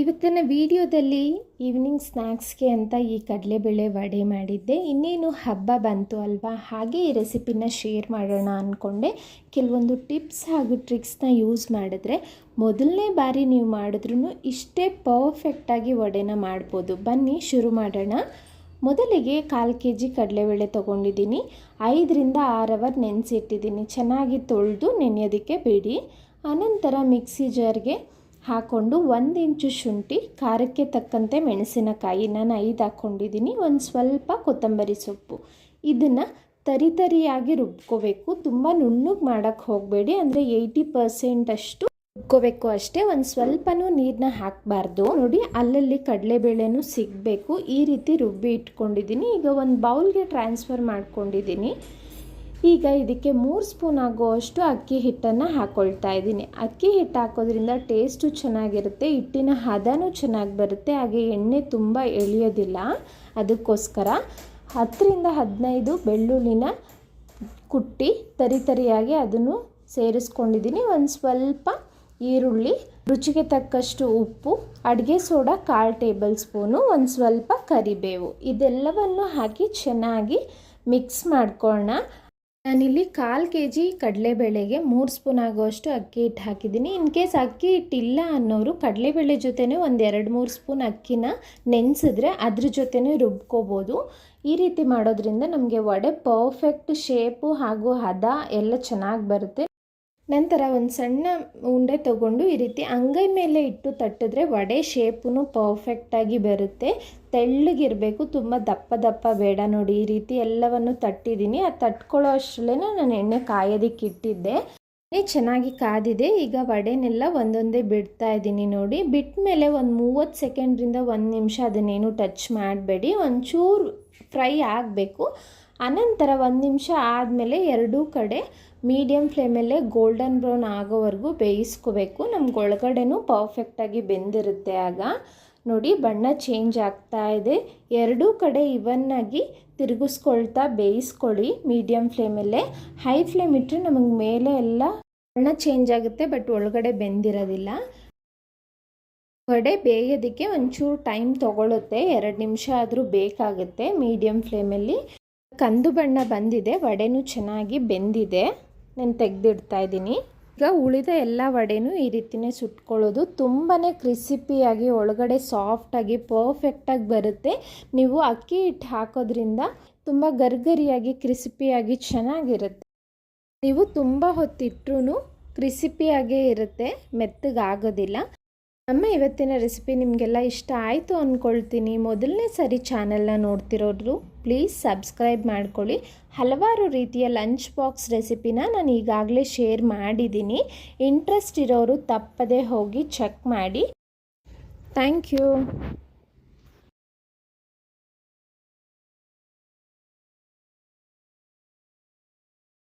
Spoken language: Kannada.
ಇವತ್ತಿನ ವಿಡಿಯೋದಲ್ಲಿ ಈವ್ನಿಂಗ್ ಸ್ನ್ಯಾಕ್ಸ್ಗೆ ಅಂತ ಈ ಕಡಲೆಬೇಳೆ ವಡೆ ಮಾಡಿದ್ದೆ. ಇನ್ನೇನು ಹಬ್ಬ ಬಂತು ಅಲ್ವಾ? ಹಾಗೆ ಈ ರೆಸಿಪಿನ ಶೇರ್ ಮಾಡೋಣ ಅಂದ್ಕೊಂಡೆ ಕೆಲವೊಂದು ಟಿಪ್ಸ್ ಹಾಗೂ ಟ್ರಿಕ್ಸ್ನ ಯೂಸ್ ಮಾಡಿದ್ರೆ ಮೊದಲನೇ ಬಾರಿ ನೀವು ಮಾಡಿದ್ರೂ ಇಷ್ಟೇ ಪರ್ಫೆಕ್ಟಾಗಿ ವಡೆನ ಮಾಡ್ಬೋದು. ಬನ್ನಿ ಶುರು ಮಾಡೋಣ. ಮೊದಲಿಗೆ ಕಾಲು ಕೆ ಜಿ ಕಡಲೆಬೇಳೆ ತೊಗೊಂಡಿದ್ದೀನಿ. ಐದರಿಂದ ಆರು ಅವರ್ ನೆನೆಸಿಟ್ಟಿದ್ದೀನಿ. ಚೆನ್ನಾಗಿ ತೊಳೆದು ನೆನೆಯೋದಕ್ಕೆ ಬಿಡಿ. ಆನಂತರ ಮಿಕ್ಸಿ ಜಾರ್ಗೆ ಹಾಕ್ಕೊಂಡು ಒಂದು ಇಂಚು ಶುಂಠಿ, ಖಾರಕ್ಕೆ ತಕ್ಕಂತೆ ಮೆಣಸಿನಕಾಯಿ. ನಾನು ಐದು ಹಾಕ್ಕೊಂಡಿದ್ದೀನಿ ಒಂದು ಸ್ವಲ್ಪ ಕೊತ್ತಂಬರಿ ಸೊಪ್ಪು. ಇದನ್ನು ತರಿ ತರಿಯಾಗಿ ರುಬ್ಕೋಬೇಕು. ತುಂಬ ನುಣ್ಣಗೆ ಮಾಡೋಕ್ಕೆ ಹೋಗಬೇಡಿ, ಅಂದರೆ ಏಯ್ಟಿ ಪರ್ಸೆಂಟ್ ಅಷ್ಟು ರುಬ್ಕೋಬೇಕು ಅಷ್ಟೇ. ಒಂದು ಸ್ವಲ್ಪನೂ ನೀರನ್ನ ಹಾಕಬಾರ್ದು. ನೋಡಿ, ಅಲ್ಲಲ್ಲಿ ಕಡಲೆಬೇಳೆನೂ ಸಿಗಬೇಕು. ಈ ರೀತಿ ರುಬ್ಬಿ ಇಟ್ಕೊಂಡಿದ್ದೀನಿ ಈಗ ಒಂದು ಬೌಲ್ಗೆ ಟ್ರಾನ್ಸ್ಫರ್ ಮಾಡ್ಕೊಂಡಿದ್ದೀನಿ ಈಗ ಇದಕ್ಕೆ ಮೂರು ಸ್ಪೂನ್ ಆಗುವಷ್ಟು ಅಕ್ಕಿ ಹಿಟ್ಟನ್ನು ಹಾಕ್ಕೊಳ್ತಾ ಇದ್ದೀನಿ. ಅಕ್ಕಿ ಹಿಟ್ಟು ಹಾಕೋದ್ರಿಂದ ಟೇಸ್ಟು ಚೆನ್ನಾಗಿರುತ್ತೆ, ಹಿಟ್ಟಿನ ಹದನೂ ಚೆನ್ನಾಗಿ ಬರುತ್ತೆ, ಹಾಗೆ ಎಣ್ಣೆ ತುಂಬ ಎಳೆಯೋದಿಲ್ಲ. ಅದಕ್ಕೋಸ್ಕರ ಹತ್ತರಿಂದ ಹದಿನೈದು ಬೆಳ್ಳುಳ್ಳಿನ ಕುಟ್ಟಿ ತರಿ ತರಿಯಾಗಿ ಅದನ್ನು ಸೇರಿಸ್ಕೊಂಡಿದ್ದೀನಿ. ಒಂದು ಸ್ವಲ್ಪ ಈರುಳ್ಳಿ, ರುಚಿಗೆ ತಕ್ಕಷ್ಟು ಉಪ್ಪು, ಅಡುಗೆ ಸೋಡಾ ಕಾಲು ಟೇಬಲ್ ಸ್ಪೂನು, ಒಂದು ಸ್ವಲ್ಪ ಕರಿಬೇವು. ಇದೆಲ್ಲವನ್ನು ಹಾಕಿ ಚೆನ್ನಾಗಿ ಮಿಕ್ಸ್ ಮಾಡ್ಕೊಳ್ಳೋಣ ನಾನಿಲ್ಲಿ ಕಾಲು ಕೆ ಜಿ ಕಡಲೆಬೇಳೆಗೆ ಮೂರು ಸ್ಪೂನ್ ಆಗುವಷ್ಟು ಅಕ್ಕಿ ಹಿಟ್ಟು ಹಾಕಿದ್ದೀನಿ. ಇನ್ ಕೇಸ್ ಅಕ್ಕಿ ಹಿಟ್ಟಿಲ್ಲ ಅನ್ನೋರು ಕಡಲೆಬೇಳೆ ಜೊತೆನೇ ಒಂದು ಎರಡು ಮೂರು ಸ್ಪೂನ್ ಅಕ್ಕಿನ ನೆನೆಸಿದ್ರೆ ಅದ್ರ ಜೊತೆನೇ ರುಬ್ಕೋಬೋದು. ಈ ರೀತಿ ಮಾಡೋದ್ರಿಂದ ನಮಗೆ ವಡೆ ಪರ್ಫೆಕ್ಟ್ ಶೇಪು ಹಾಗೂ ಹದ ಎಲ್ಲ ಚೆನ್ನಾಗಿ ಬರುತ್ತೆ. ನಂತರ ಒಂದು ಸಣ್ಣ ಉಂಡೆ ತಗೊಂಡು ಈ ರೀತಿ ಅಂಗೈ ಮೇಲೆ ಇಟ್ಟು ತಟ್ಟಿದ್ರೆ ವಡೆ ಶೇಪು ಪರ್ಫೆಕ್ಟಾಗಿ ಬರುತ್ತೆ. ತೆಳ್ಳಗಿರಬೇಕು, ತುಂಬ ದಪ್ಪ ದಪ್ಪ ಬೇಡ ನೋಡಿ. ಈ ರೀತಿ ಎಲ್ಲವನ್ನು ತಟ್ಟಿದ್ದೀನಿ. ಅದು ತಟ್ಕೊಳ್ಳೋ ಅಷ್ಟರಲ್ಲೇ ನಾನು ಎಣ್ಣೆ ಕಾಯೋದಕ್ಕೆ ಇಟ್ಟಿದ್ದೆ. ಚೆನ್ನಾಗಿ ಕಾದಿದೆ. ಈಗ ವಡೆನೆಲ್ಲ ಒಂದೊಂದೇ ಬಿಡ್ತಾ ಇದ್ದೀನಿ ನೋಡಿ. ಬಿಟ್ಟ ಮೇಲೆ ಒಂದು ಮೂವತ್ತು ಸೆಕೆಂಡ್ರಿಂದ ಒಂದು ನಿಮಿಷ ಅದನ್ನೇನು ಟಚ್ ಮಾಡಬೇಡಿ. ಒಂಚೂರು ಫ್ರೈ ಆಗಬೇಕು. ಅನಂತರ ಒಂದು ನಿಮಿಷ ಆದಮೇಲೆ ಎರಡೂ ಕಡೆ ಮೀಡಿಯಮ್ ಫ್ಲೇಮಲ್ಲೇ ಗೋಲ್ಡನ್ ಬ್ರೌನ್ ಆಗೋವರೆಗೂ ಬೇಯಿಸ್ಕೋಬೇಕು. ನಮ್ಗೆ ಒಳಗಡೆನೂ ಪರ್ಫೆಕ್ಟಾಗಿ ಬೆಂದಿರುತ್ತೆ ಆಗ. ನೋಡಿ, ಬಣ್ಣ ಚೇಂಜ್ ಆಗ್ತಾ ಇದೆ. ಎರಡೂ ಕಡೆ ಇವನ್ನಾಗಿ ತಿರುಗಿಸ್ಕೊಳ್ತಾ ಬೇಯಿಸ್ಕೊಳ್ಳಿ ಮೀಡಿಯಮ್ ಫ್ಲೇಮಲ್ಲೇ. ಹೈ ಫ್ಲೇಮ್ ಇಟ್ಟರೆ ನಮಗೆ ಮೇಲೆ ಎಲ್ಲ ಬಣ್ಣ ಚೇಂಜ್ ಆಗುತ್ತೆ ಬಟ್ ಒಳಗಡೆ ಬೆಂದಿರೋದಿಲ್ಲ. ವಡೆ ಬೇಯೋದಕ್ಕೆ ಒಂಚೂರು ಟೈಮ್ ತೊಗೊಳುತ್ತೆ. ಎರಡು ನಿಮಿಷ ಆದರೂ ಬೇಕಾಗುತ್ತೆ ಮೀಡಿಯಮ್ ಫ್ಲೇಮಲ್ಲಿ. ಕಂದು ಬಣ್ಣ ಬಂದಿದೆ, ವಡೆನೂ ಚೆನ್ನಾಗಿ ಬೆಂದಿದೆ. ನಾನು ತೆಗೆದಿಡ್ತಾ ಇದ್ದೀನಿ. ಈಗ ಉಳಿದ ಎಲ್ಲ ವಡೆನೂ ಈ ರೀತಿಯೇ ಸುಟ್ಕೊಳ್ಳೋದು. ತುಂಬಾ ಕ್ರಿಸಿಪಿಯಾಗಿ ಒಳಗಡೆ ಸಾಫ್ಟಾಗಿ ಪರ್ಫೆಕ್ಟಾಗಿ ಬರುತ್ತೆ. ನೀವು ಅಕ್ಕಿ ಹಿಟ್ಟು ಹಾಕೋದ್ರಿಂದ ತುಂಬ ಗರ್ಗರಿಯಾಗಿ ಕ್ರಿಸಿಪಿಯಾಗಿ ಚೆನ್ನಾಗಿರುತ್ತೆ. ನೀವು ತುಂಬ ಹೊತ್ತಿಟ್ಟರೂ ಕ್ರಿಸಿಪಿಯಾಗೇ ಇರುತ್ತೆ. ಮೆತ್ತಗಾಗೋದಿಲ್ಲ. ನಮ್ಮ ಇವತ್ತಿನ ರೆಸಿಪಿ ನಿಮಗೆಲ್ಲ ಇಷ್ಟ ಆಯಿತು ಅಂದ್ಕೊಳ್ತೀನಿ ಮೊದಲನೇ ಸರಿ ಚಾನೆಲ್ನ ನೋಡ್ತಿರೋರು ಪ್ಲೀಸ್ ಸಬ್ಸ್ಕ್ರೈಬ್ ಮಾಡ್ಕೊಳ್ಳಿ. ಹಲವಾರು ರೀತಿಯ ಲಂಚ್ ಬಾಕ್ಸ್ ರೆಸಿಪಿನ ನಾನು ಈಗಾಗಲೇ ಶೇರ್ ಮಾಡಿದ್ದೀನಿ ಇಂಟ್ರೆಸ್ಟ್ ಇರೋರು ತಪ್ಪದೇ ಹೋಗಿ ಚೆಕ್ ಮಾಡಿ. Thank you